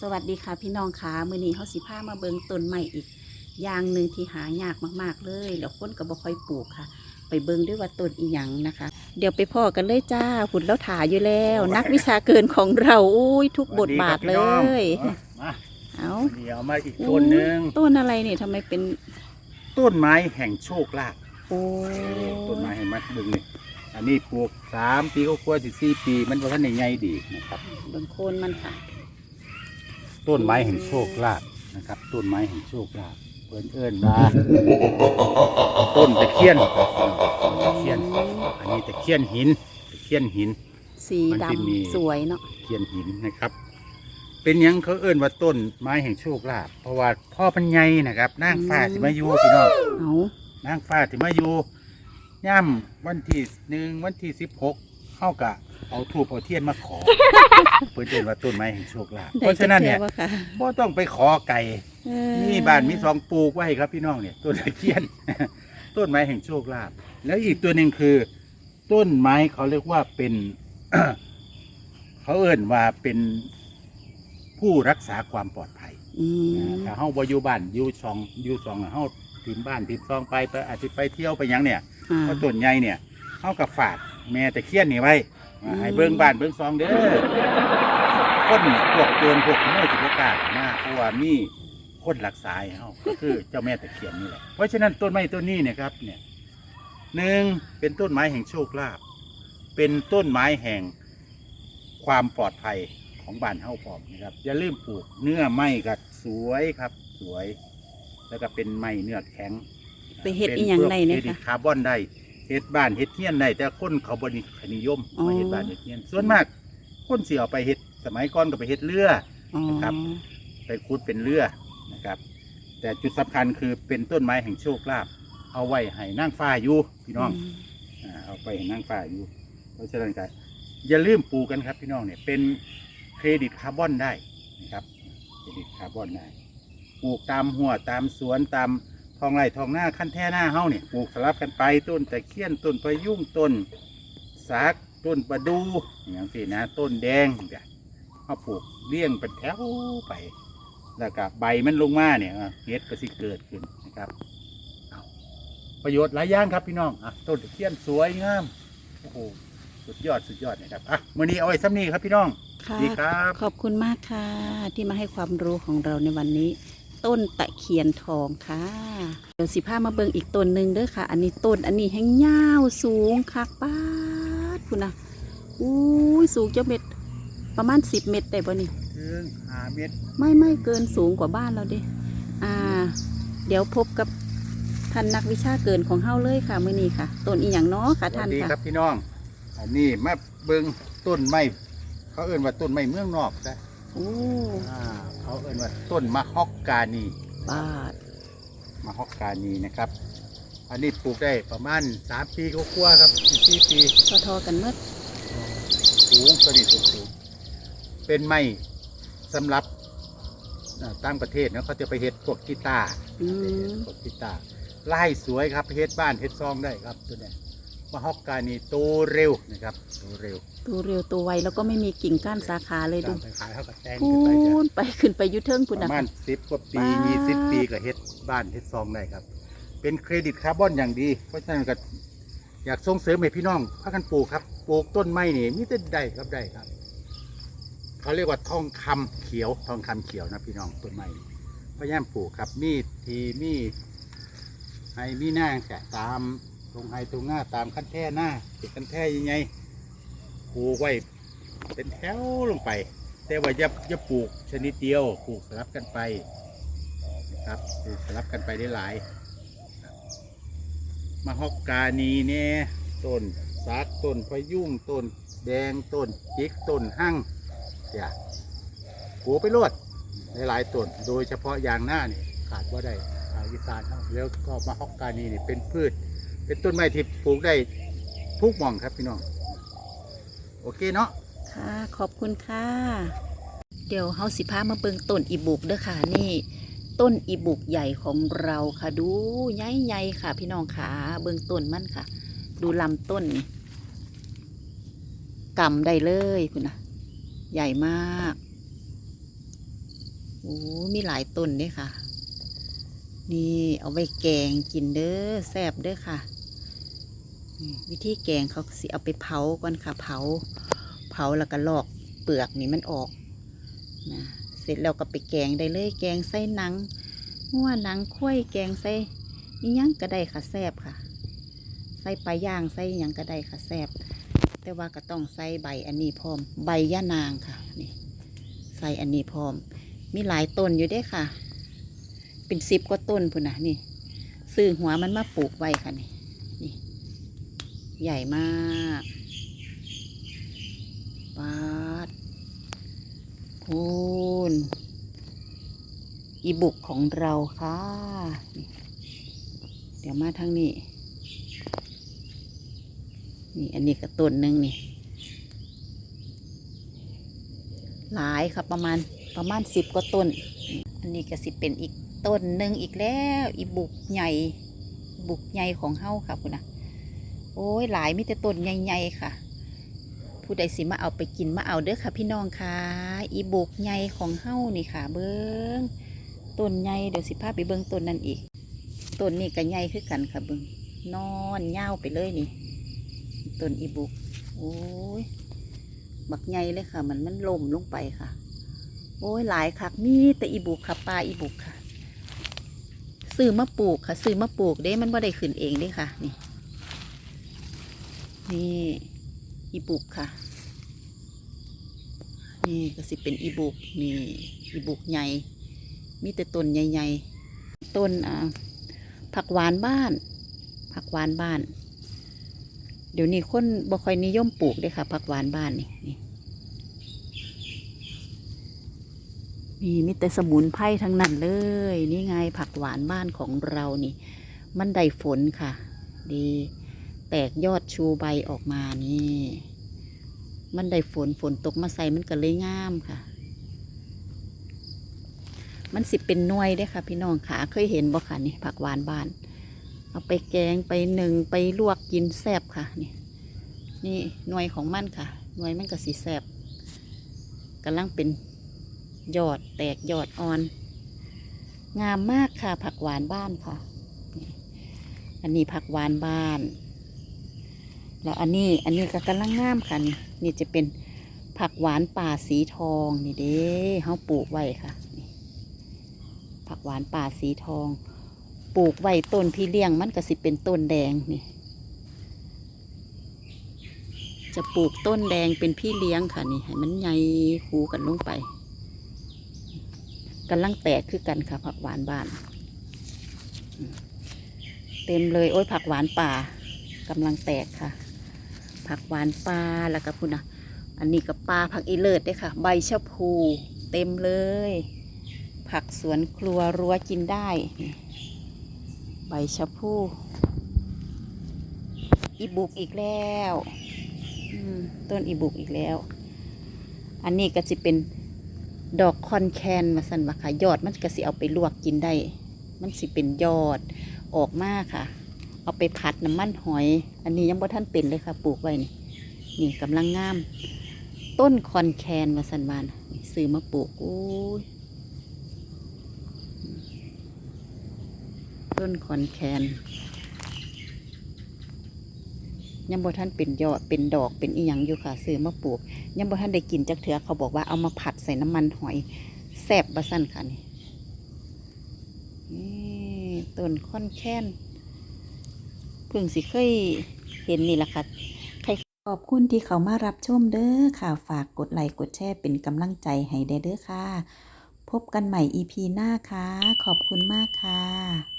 สวัสดีค่ะพี่น้องค่ะมื้อนี้เฮาสิพามาเบิ่งต้นใหม่อีกอย่างหนึ่งที่หายากมากๆเลยแล้วคนก็บ่ค่อยปลูกค่ะ ไปเบิ่งด้วยว่าต้นอีหยังนะคะ เดี๋ยวไปพ่อกันเลยจ้าหุ่นแล้วถ่ายอยู่แล้ว นักวิชาเกินของเราอุ้ยทุกบทบาทเลย มาเอาเดี๋ยวมาอีกต้นหนึ่งต้นอะไรเนี่ยทำไมเป็นต้นไม้แห่งโชคลาภโอ้ต้นไม้แห่งมัดบึงนี่อันนี้ปลูกสามปีก็ควรสิสี่ปี มันว่าท่านในใหญ่ดีนะครับเบิ่งโคนมันค่ะ ต้นไม้แห่งโชคลาภนะครับ ต้นไม้แห่งโชคลาภเอิ้นเอิ้นมาต้นตะเคียนตะเคียน อันนี้ตะเคียนหินตะเคียนหิน สีมันจะมีดำสวยเนาะเคียนหินนะครับ เป็นหยังเขาเอิ้นว่าต้นไม้แห่งโชคลาภเพราะว่าพ่อพันใหญ่นะครับนางฟ้าสิมาอยู่พี่น้อง เอานางฟ้าที่มาอยู่ย่ำวันที่หนึ่งวันที่สิบหก เข้ากะเอาทูบเอาเทียนมาขอ เพื่อเรียนว่าต้นไม้แห่งโชคลาภเพราะฉะนั้นเนี่ยได้จักแก้วบ่ค่ะพ่ต้องไปขอไก่เออมีบ้านมีสองปลูกไว้ครับพี่น้องเนี่ยต้นตะเคียน ต้นไม้แห่งโชคลาภแล้วอีกตัวหนึ่งคือ ต้นไม้เขาเรียกว่าเป็นเขาเอ่นว่าเป็นผู้รักษาความปลอดภัยอืมถ้าเฮาบ่อยู่บ้านอยู่สองอยู่สองอะเฮาถิ่มบ้านถิ่มซองไปไปอาจจะไปเที่ยวไปหยังเนี่ยอ่าเพราะต้นใหญ่เนี่ย เฮากับฝากแม่ตะเคียนนี่ไว้อืมให้เบิ่งบ้านเบิ่งซองเด้อคนพวกโจรพวกขโมยสิบ่กล้ามาเพราะว่ามีคนรักษาให้เฮาก็คือเจ้าแม่ตะเคียนนี่แหละเพราะฉะนั้นต้นไม้ต้นนี้เนี่ยครับเนี่ยหนึ่งเป็นต้นไม้แห่งโชคลาภเป็นต้นไม้แห่งความปลอดภัยของบ้านเฮาพร้อมนะครับอย่าลืมปลูกเนื้อไม้ก็สวยครับสวย แล้วก็เป็นไม้เนื้อแข็งไปเฮ็ดอีหยังได้เนี่ยป็พวกค่ะคาร์บอนได้ เฮ็ดบ้านเฮ็ดเทียนได้แต่คนเขาบรินิยมอ๋อ มาเฮ็ดบ้านเฮ็ดเทียน ส่วนมากคนสิเอาไปเฮ็ดสมัยก่อนก็ไปเฮ็ดเรือ อ๋อนะครับ ไปขุดเป็นเรือนะครับ แต่จุดสำคัญคือเป็นต้นไม้แห่งโชคลาภเอาไว้ให้นั่งฟ้าอยู่พี่น้อง มอ่าเอาไปให้นั่งฟ้าอยู่ เพราะฉะนั้นก็อย่าลืมปลูกกันครับพี่น้องเนี่ยเป็นเครดิตคาร์บอนได้นะครับเครดิตคาร์บอนได้ปลูกตามหัวตามสวนตาม ท้องไร่ท้องหน้าขั้นแท่หน้าเฮาเนี่ยปลูกสลับกันไปต้นตะเคียนต้นประยุ่งต้นสากต้นประดูอย่างที่นะ ต้นแดงเนี่ยเขาปลูกเลี้ยงเป็นแถวไป แล้วก็ใบมันลงมาเนี่ยอะเห็ดก็สิเกิดขึ้นนะครับเอาประโยชน์หลายอย่างครับพี่น้องอะต้นตะเคียนสวยงามโอ้โหสุดยอดสุดยอดนะครับอะมื่อนี้เอาไว้ซ้ำนี้ครับพี่น้องค่ะดีครับ ขอบคุณมากค่ะ ที่มาให้ความรู้ของเราในวันนี้ ต้นตะเคียนทองค่ะ เดี๋ยวสิพามาเบิ่งอีกต้นหนึ่งเด้อค่ะ อันนี้ต้นอันนี้แห้งยาวสูงคักป้าดคุณนะอู้ยสูงเจ้าเม็ด ประมาณสิบเมตรได้บ่นี่ถึงหาเม็ดไม่ไม่เกินสูงกว่าบ้านเราเด้อ่า เดี๋ยวพบกับท่านนักวิชาเกินของเฮาเลยค่ะมื้อนี้ค่ะต้นอีหยังเนาะค่ะสวัท่าสนดีค่ะ ครับพี่น้อง อันนี้มาเบิ่งต้นไม้เขาเอ่นว่าต้นไม้เมืองนอกซะโอ้อ่าเขาเอ่นว่าต้นมะฮอกกานีบาดมะฮอกกานีนะครับ อันนี้ปลูกได้ประมาณสามปีก็กว่าๆครับสี่ปีทอๆกันเมื่อสูงตัวนี้สูงสูงเป็นไม้สำหรับอ่าต่างประเทศนะเขาจะไปเฮ็ดพวกกีตาร์ อืมพวกกีตาร์ลายสวยครับเฮ็ดบ้านเฮ็ดซองได้ครับตัวเนี้ย มะฮอกกานีโตเร็วนะครับโตเร็วตัวเร็วตัวไวแล้วก็ไม่มีกิ่งก้านสาขาเลยดูตามไปขายเขาก็แจ้งพูขึ้นไปจ้ะนไปขึ้นไปอยุเทิงปคุณระนะ มาณสิบกว่าปีป๊าดยี่สิบปีก็เฮ็ดบ้านเฮ็ดซองได้ครับ เป็นเครดิตคาร์บอนอย่างดี เพราะฉะนั้นก็อยากส่งเสริมให้พี่น้องพากันปลูกครับปลูกต้นไม้นี่มีแต่ได้ครับได้ครับ เขาเรียกว่าทองคำเขียวทองคำเขียวนะพี่น้องต้นไม้นี่พยายามปลูกครับมีทีมีให้มีหน้าแกะตาม ตรงไฮตรงหน้าตามขั้นแท่หน้าติดขั้นแท่ยังไงปลูกไว้เป็นแถวลงไป แต่ว่าอย่าอย่าปลูกชนิดเดียวปลูกสลับกันไปนะครับปลูกสลับกันไปได้หลายมะฮอกกานีเนี่ยต้นสักต้นพยุ่งต้นแดงต้นจิกต้นหั่งอย่าปลูกไปรวดหลายต้นโดยเฉพาะยางหน้านี่ขาดว่าได้ทางอีสานแล้วก็มะฮอกกานีนี่เป็นพืช เป็นต้นไม้ที่ปลูกได้ทุกหม่องครับพี่น้อง โอเคเนาะ ค่ะขอบคุณค่ะ เดี๋ยวเฮาสิพามาเบิ่งต้นอีบุกเด้อค่ะนี่ ต้นอีบุกใหญ่ของเราค่ะดูใหญ่ๆค่ะ พี่น้องค่ะเบิ่งต้นมันค่ะ ดูลำต้นนี่กำได้เลยคุณนะใหญ่มากโอ้มีหลายต้นเด้ค่ะ นี่เอาไว้แกงกินเด้อแซ่บเด้อค่ะ วิธีแกงเขาสิเอาไปเผาก่อนค่ะเผา เผาแล้วก็ลอกเปลือกนี่มันออกนะเสร็จแล้วก็ไปแกงได้เลย แกงใส่หนังงัวหนังข้วยแกงใส่อิหยังก็ได้ค่ะแซ่บค่ะ ใส่ปลาย่างใส่ยังก็ได้ค่ะแซ่บแต่ว่าก็ต้องใส่ใบอันนี้พร้อม ใบย่านางค่ะนี่ใส่อันนี้พร้อม มีหลายต้นอยู่ด้ค่ะ เป็นสิบกว่าต้นพุ่นนะนี่ซื้อหัวมันมาปลูกไว้ค่ะนี่ ใหญ่มากปาดพูนอีบุกของเราค่ะ เดี๋ยวมาทางนี้ นี่ อันนี้ก็ต้นหนึ่งนี่ หลายค่ะประมาณประมาณสิบกว่าต้น อันนี้ก็สิเป็นอีกต้นหนึ่งอีกแล้ว อีบุกใหญ่ บุกใหญ่ของเฮาค่ะคุณนะ โอ้ยหลายมีแต่ต้นใหญ่ๆค่ะ ผู้ใดสิมาเอาไปกินมาเอาเด้อค่ะ พี่น้องค่ะ อีบุกใหญ่ของเฮานี่ค่ะ เบิ้งต้นใหญ่เดี๋ยวสิพาไปเบิ้งต้นนั้นอีกต้นนี้ก็ใหญ่คือกันค่ะเบิ้งนอนเยาไปเลยนี่ต้นอีบุกโอ้ยบักใหญ่เลยค่ะ มันมันล่มลงไปค่ะ โอ้ยหลายคักมีแต่อีบุกค่ะปลาอีบุกค่ะซื้อมาปลูกค่ะซื้อมาปลูกเด้มันบ่ได้ขึ้นเองเด้ค่ะนี่ นี่อีบุกค่ะ นี่ก็สิเป็นอีบุกนี่อีบุกใหญ่ มีแต่ต้นใหญ่ๆต้นอ่าผักหวานบ้าน ผักหวานบ้าน เดี๋ยวนี้คนบ่ค่อยนิยมปลูกเด้ค่ะผักหวานบ้านนี่นี่นี่มีแต่สมุนไพรทั้งนั้นเลย นี่ไงผักหวานบ้านของเรานี่ มันได้ฝนค่ะ ดี แตกยอดชูใบออกมานี่ มันได้ฝนฝนตกมาใส่มันก็เลยงามค่ะ มันสิเป็นน่วยเด้ค่ะ พี่น้องค่ะ เคยเห็นบ่ค่ะนี่ผักหวานบ้าน เอาไปแกงไปหนึ่งไปลวกกินแซบค่ะนี่นี่หน่วยของมันค่ะ หน่วยมันก็สีแซบกำลังเป็นยอดแตกยอดอ่อน งามมากค่ะ ผักหวานบ้านค่ะ อันนี้ผักหวานบ้าน แล้วอันนี้อันนี้ก็กำลังงามค่ะนี่นี่จะเป็นผักหวานป่าสีทองนี่เด้เขาปลูกไว้ค่ะนี่ผักหวานป่าสีทอง ปลูกไว้ต้นพี่เลี้ยงมันก็สิเป็นต้นแดงนี่ จะปลูกต้นแดงเป็นพี่เลี้ยงค่ะนี่ให้มันใหญ่คูกันลงไปกำลังแตกคือกันค่ะ ผักหวานบ้าน เต็มเลยโอ้ยผักหวานป่ากำลังแตกค่ะ ผักหวานป่าแล้วก็พุ่นนะอันนี้กับปลาผักอีเลิศด้วยค่ะ ใบชะพูเต็มเลย ผักสวนครัวรั้วกินได้ ใบชะพูอีบุกอีกแล้วต้นอีบุกอีกแล้ว อันนี้ก็จะเป็นดอกคอนแคนมาสั่นว่าค่ะยอดมันก็สิเอาไปลวกกินได้ มันสิเป็นยอดออกมากค่ะ เอาไปผัดน้ำมันหอย อันนี้ยังบ่ท่านเป็นเลยค่ะ ปลูกไว้นี่นี่กำลังงาม ต้นคอนแคนมาสันวานซื้อมาปลูกโอ้ยต้นคอนแคนยังบ่ท่านเป็นยอดเป็นดอกเป็นอีหยังอยู่ค่ะซื้อมาปลูกยังบ่ท่านได้กินจักเถือเขาบอกว่าเอามาผัดใส่น้ำมันหอยแซ่บบะสั้นค่ะนี่นี่ต้นค่อนแค้น เพิ่งสิเคยเห็นนี่แหละค่ะใครขอบคุณที่เขามารับชมเด้อค่ะ ฝากกดไลค์กดแชร์เป็นกำลังใจให้เด้อค่ะ พบกันใหม่ EP หน้าค่ะ ขอบคุณมากค่ะ